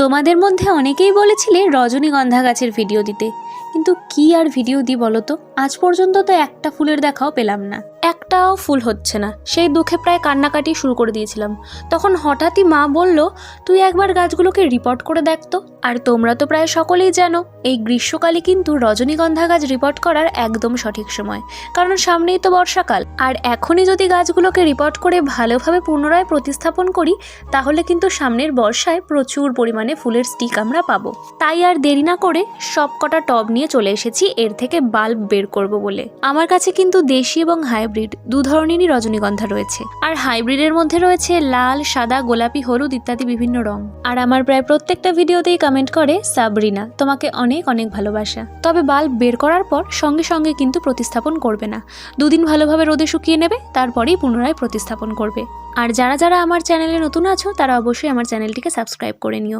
তোমাদের মধ্যে অনেকেই বলেছিলে রজনীগন্ধা গাছের ভিডিও দিতে। কিন্তু কি আর ভিডিও দিই বলো তো? আজ পর্যন্ত তো একটা ফুলের দেখাও পেলাম না। একটাও ফুল হচ্ছে না। সেই দুঃখে প্রায় কান্নাকাটি শুরু করে দিয়েছিলাম। তখন হঠাৎই মা বলল, তুই একবার গাছগুলোকে রিপোর্ট করে দেখতো আর তোমরা তো প্রায় সকলেই জানো, এই গ্রীষ্মকালে কিন্তু রজনীগন্ধা গাছ রিপোর্ট করার একদম সঠিক সময়। কারণ সামনেই তো বর্ষাকাল। আর এখনই যদি গাছগুলোকে রিপোর্ট করে ভালোভাবে পুনরায় প্রতিস্থাপন করি, তাহলে কিন্তু সামনের বর্ষায় প্রচুর পরিমাণে ফুলের স্টিক আমরা পাবো। তাই আর দেরি না করে সব কটা টব নিয়ে চলে এসেছি। এর থেকে বাল্ব বের করব বলে। আমার কাছে কিন্তু দেশি এবং হাইব্রিড দু ধরনেরই রজনীগন্ধা রয়েছে। আর হাইব্রিডের মধ্যে রয়েছে লাল, সাদা, গোলাপি, হলুদ ইত্যাদি বিভিন্ন রং। আর আমার প্রায় প্রত্যেকটা ভিডিওতেই কমেন্ট করে, সাবরিনা, তোমাকে অনেক অনেক ভালোবাসা। তবে বাল্ব বের করার পর সঙ্গে সঙ্গে কিন্তু প্রতিস্থাপন করবে না। দুদিন ভালোভাবে রোদে শুকিয়ে নেবে, তারপরেই পুনরায় প্রতিস্থাপন করবে। আর যারা যারা আমার চ্যানেলে নতুন আছো, তারা অবশ্যই আমার চ্যানেলটিকে সাবস্ক্রাইব করে নিও।